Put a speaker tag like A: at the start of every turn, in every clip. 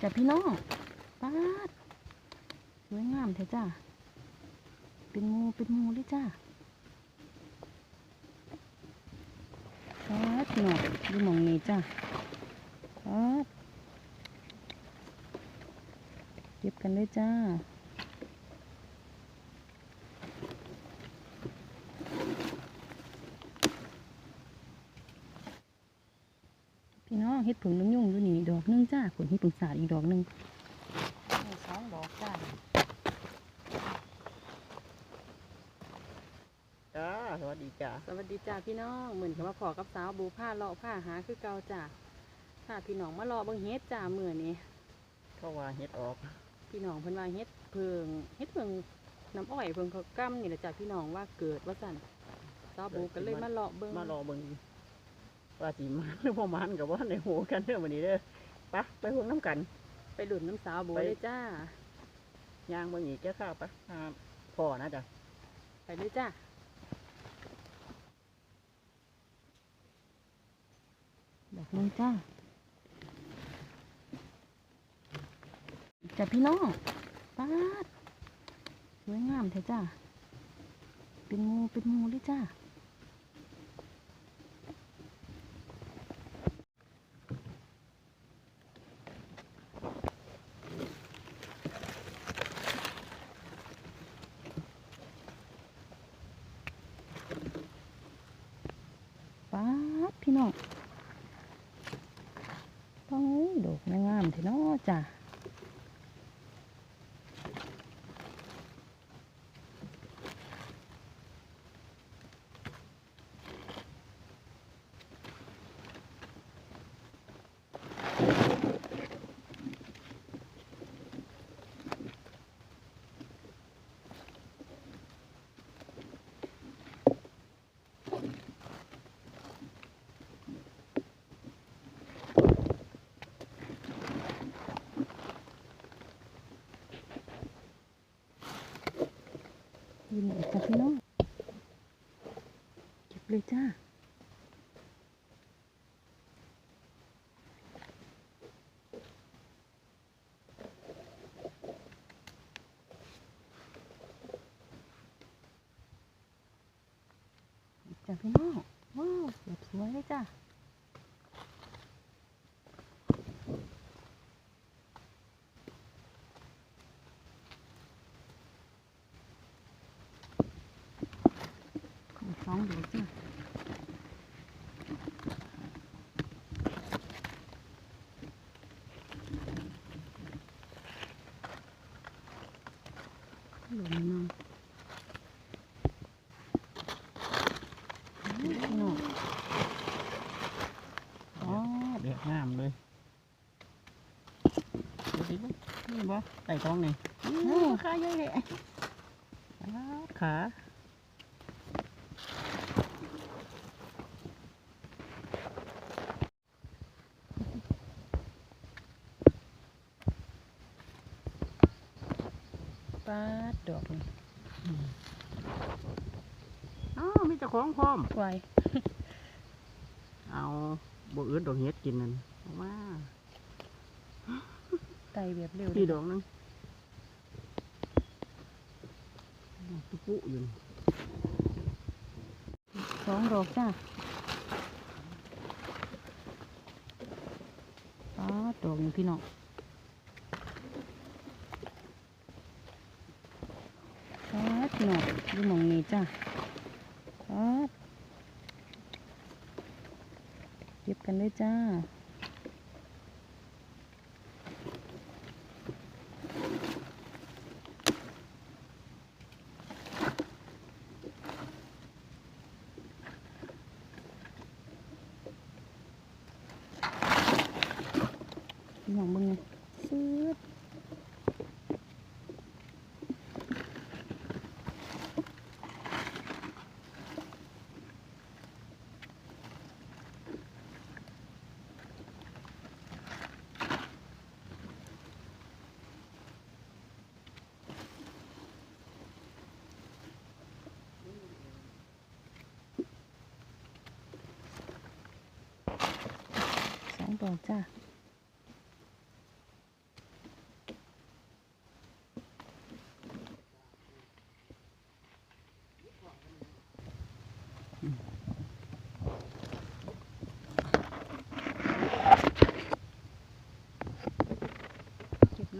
A: จากพี่น้องป้าดสวยงามเถอะจ้าเป็นงูเป็นงูเลยจ้าป้าดพี่น้อกดูมองนี้จ้าป้าดเก็บกันเลยจ้า พี่น้องเฮ็ดผึ่งน้ำยุ่งอยู่นี่ดอกหนึงจ้าผลเฮ็ดผึ่งสาดอีกดอกหนึงสองดอกจ้า
B: จ้าสวัสดีจ้า
A: สวัสดีจ้าพี่น้องเหมือนกับว่าพอกับสาวบูผ้าเลาะผ้าหาคือเก่าจ้าผ้าพี่น้องมาเลาะเบิ่งเฮ็ดจ้ามื้อนี้
B: เขาว่าเฮ็ดออก
A: พี่น้องเพิ่นว่าเฮ็ดเพิงเฮ็ดเพิงน้ำอ้อยเพิงเขาวกั้มนี่แหละจ้าพี่น้องว่าเกิดว่าสั่นสาวบูก็เลยมาเลาะเบิ่ง
B: มารอเบิ่ง ว่าสิมันหรือบ่มันกับว่าในหูกันเด้อมื้อนี้เด้อไปะไปเบิ่งน้ำกัน
A: ไปหลุดน้ำสาวบู
B: ไป
A: เลยจ้า
B: ย่างเบิ่งอีกแก้ข้าวปะอ่าพ่อนะจ้ะ
A: ไปเลยจ้าดอกหนึงจ้าจ้าพี่น้องป้าดสวยงามเถอะจ้าเป็นหมูเป็นหมูเลยจ้า ป๊าพี่น้องต้องดอกงามๆเถอะเนาะจ้ะยินดีจ้ะพี่น้อง เลยจ้าจ้ะพี่น้องว้าวเก็บสวยเลยจ้าของสองดอกจ้ะ หลงน้องพี่น้องอ๋อ
B: เดือดงามเลยดูสิบ่ นี่บ่ไต่ท้องนี่อู้ขาใหญ่เลยอ้าวขา
A: ปาดดอกนี่
B: อ้าวมีเจ้าของพร้อม
A: ไว
B: เอาบ่อื่นดอกเฮ็ดกินนั่นเอามา
A: ไตแบบเร็ว
B: พี่ดอกหนึงตุ๊ปุอยู่นี่
A: สองดอกจ้ะปาดดอกนี่พี่น้องปาดพี่น้องดูหมองนี้จ้ะปาดเก็บกันเลยจ้า พี่น้องมึงไงซื้อสองดอกจ้า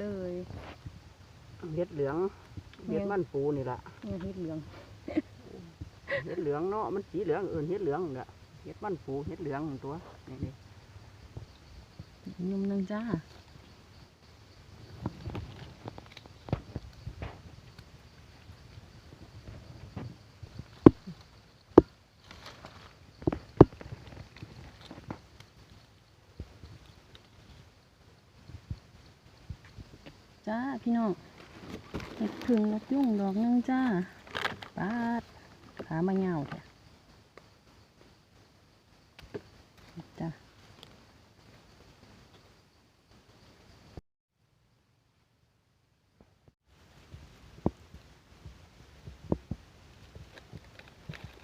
A: เลย
B: เฮ็ ดเหลืองเฮ็ดมันปูนี่ล่ะ
A: เนี่ยเฮ็ดเหลือง
B: เฮ็ดเหลืองเนาะมันสีเหลืองเอื่นเฮ็ดเหลืองนี่ล่ะเฮ็ดมันปูเฮ็ดเหลืองตัวนี่นี่
A: ยุ่มหนึงจ้าจ้าพี่น้อง เห็ดพึ่งนกยุ่งดอกนึงจ้าปาดขามาเงาวแท้จ้า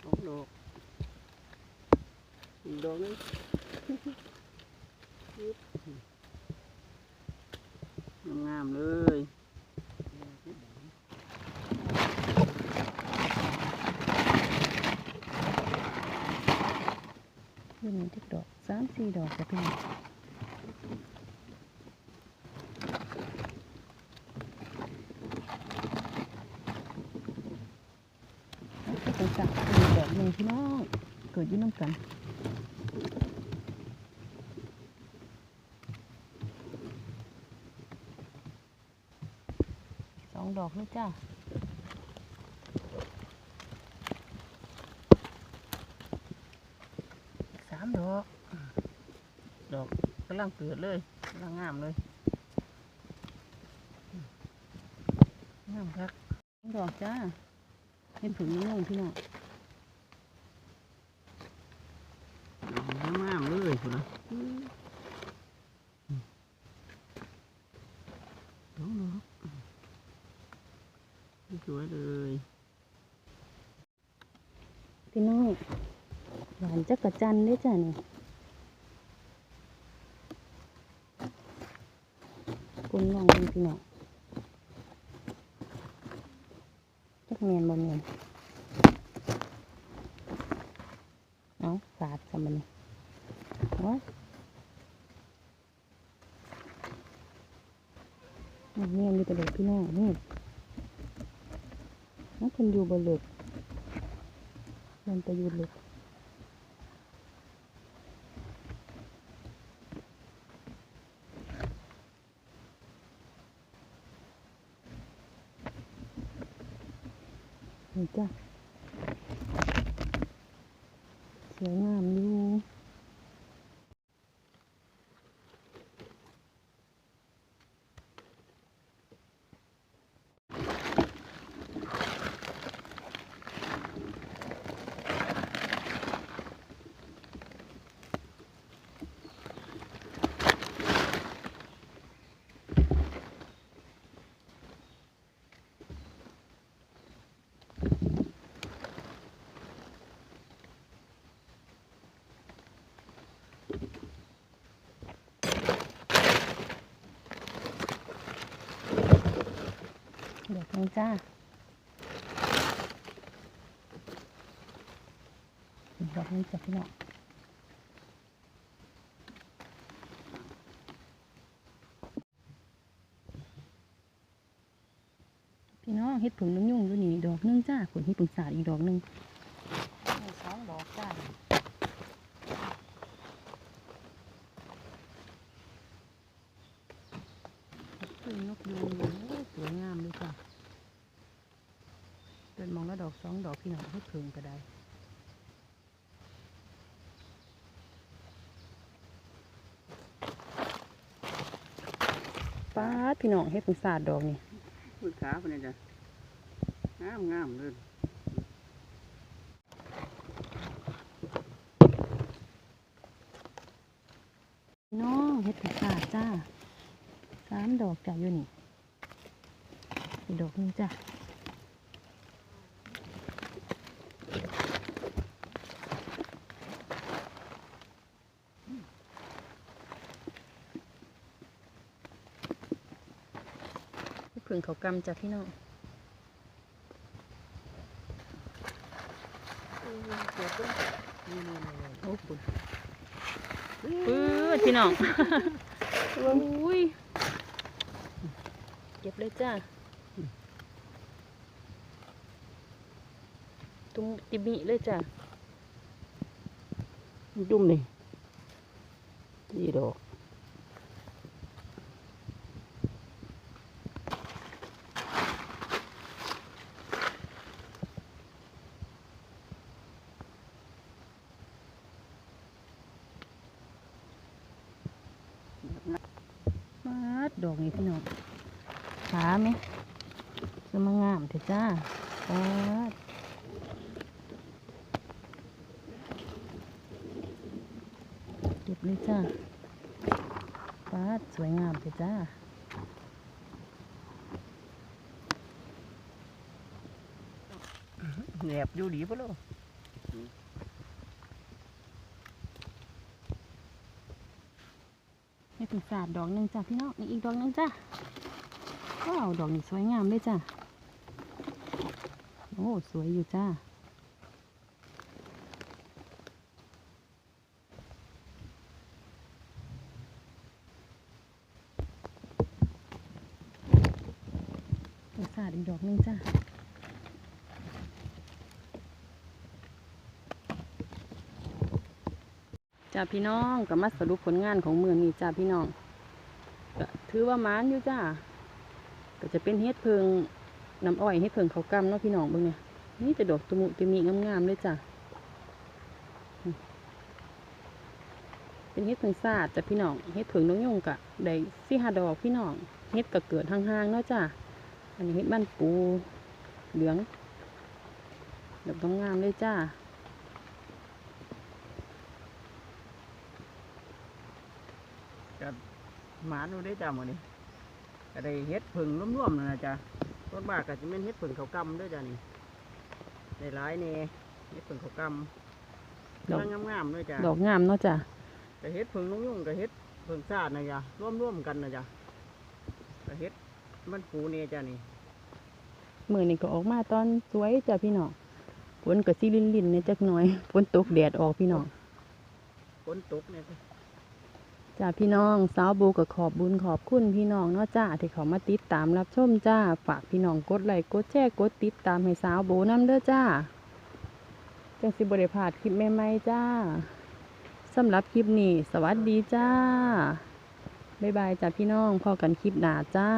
B: ดอกดอกนึงงามเลย
A: เพื่อนมีทุกดอกสามสี่ดอกจะเป็นแล้วก็จะจับเป็นดอกหนึ่งพี่น้องเกิดยืนน้ำกันสองดอกเลยจ้า
B: สามดอก ดอกกำลังเกิดเลยกำลังงามเลยงามครับ
A: ดอกจ้าเห็นผึ่งนุ่งพี่น้อง
B: งามงามเลยคุณนะสองดอกสวยเลย
A: พี่น้องหวานจักระจันได้จ้ะนี่ กุนลองดูพี่น้องจักเมียนบ่เมียนเอาสาดซะมันนี่โอ้ยเอาเมียนอยู่แต่เด็กพี่น้องนี่นักคนอยู่บนเลือกมันไปอยู่เลึกนี่จ้ะสวยงามอยู่เดี๋ยวนี้ จ้าดอกนี้จ้ะพี่น้องพี่น้องเฮ็ดผึ่งน้ำยุ่งอยู่นี่ดอกนึงจ้าผลเฮ็ดผึ่งสาดอีกดอกหนึงสองดอกจ้าผึ่งนกยูงโอ้ยสวยงามเลยจ้ะเดินมองแล้วดอก สองดอกพี่น้องเฮ็ดผึ่งก็ได้ป้าดพี่น้องเฮ็ดผึ่งสาดดอกนี่
B: มือขาเป็นไงจ้ะงามงามๆเลย
A: พี่น้องเฮ็ดผึ่งสาดจ้าสามดอกจ้ะอยู่นี่อีกดอกหนึงจ้ะ เฮ็ดผึ่งเขากำจ้ะพี่น้องโอ้คุณปื้ดพี่น้องอุ้ยเก็บเลยจ้าตุ้มติมิเลยจ้า
B: จุ่มนี่สี่ดอก
A: ดดอกนี้พี่น้องขาไหมจะมงามเถอะจ้าปาดเก็บเลยจ้าปาดสวยงามเถอะจ้า
B: แหนบอยู่ดีปะลูก
A: ให้ถึงสาดดอกหนึ่งจ้าพี่น้องนี่อีกดอกหนึ่งจ้าว้าวดอกนี้สวยงามเลยจ้าโอ้สวยอยู่จ้าอีกสาดอีกดอกหนึ่งจ้า จ้าพี่น้องก็มาสรุปผลงานของเมืองนี้จ้าพี่น้องก็ถือว่ามานอยู่จ้าก็จะเป็นเฮ็ดเพิงน้ำอ้อยเฮ็ดเพิงเขาวกำเนาะพี่น้องเบิ่งเนี่ยนี่จะดอกตุมุตุมีงามๆเลยจ้าเป็นเฮ็ดเพิงซาดจ้ะพี่น้องเฮ็ดเพิงน้องยุงกะได้สี่ห้าดอกพี่น้องเฮ็ดก็เกิดห่างๆเนาะจ้าอันนี้เห็ดบ้านปูเหลืองดอกงงามเลยจ้า
B: หมาดูได้จ้าหมดนี่ก็ได้เฮ็ดผึ่งร่วมๆนั่นนะจ้ะต้นบ้านก็จะเป็นเฮ็ดผึ่งเขาวกำด้วยจ้ะนี่ได้หลายนี่เฮ็ดผึ่งเขาวกำ
A: ดอก
B: กำลังงามๆด้วยจ้ะ
A: ดอกงามเนาะจ้า
B: ก็เฮ็ดผึ่งนุ่งยุ่งก็เฮ็ดผึ่งซาดนะจ้ะร่วมๆกันนะจ้ะก็เฮ็ดมันปูนี่จ้ะนี่
A: มือนี่ก็ออกมาตอนสวยจ้าพี่น้องฝนก็สิลินลินๆเนี่ยจักหน่อยฝนตกแดดออกพี่น้อง
B: ฝนตกเนี่ย จ้า
A: พี่น้องสาวโบก็ขอบบุญขอบคุณพี่น้องเนาะจ้าที่เขามาติดตามรับชมจ้า ฝากพี่น้องกดไลค์กดแชร์กดติดตามให้สาวโบน้ำเด้อจ้าจังสิบริพาดคลิปใหม่ๆจ้าสำหรับคลิปนี้ สวัสดีจ้า บ๊ายบายจ้าพี่น้องพอกันคลิปหนาจ้า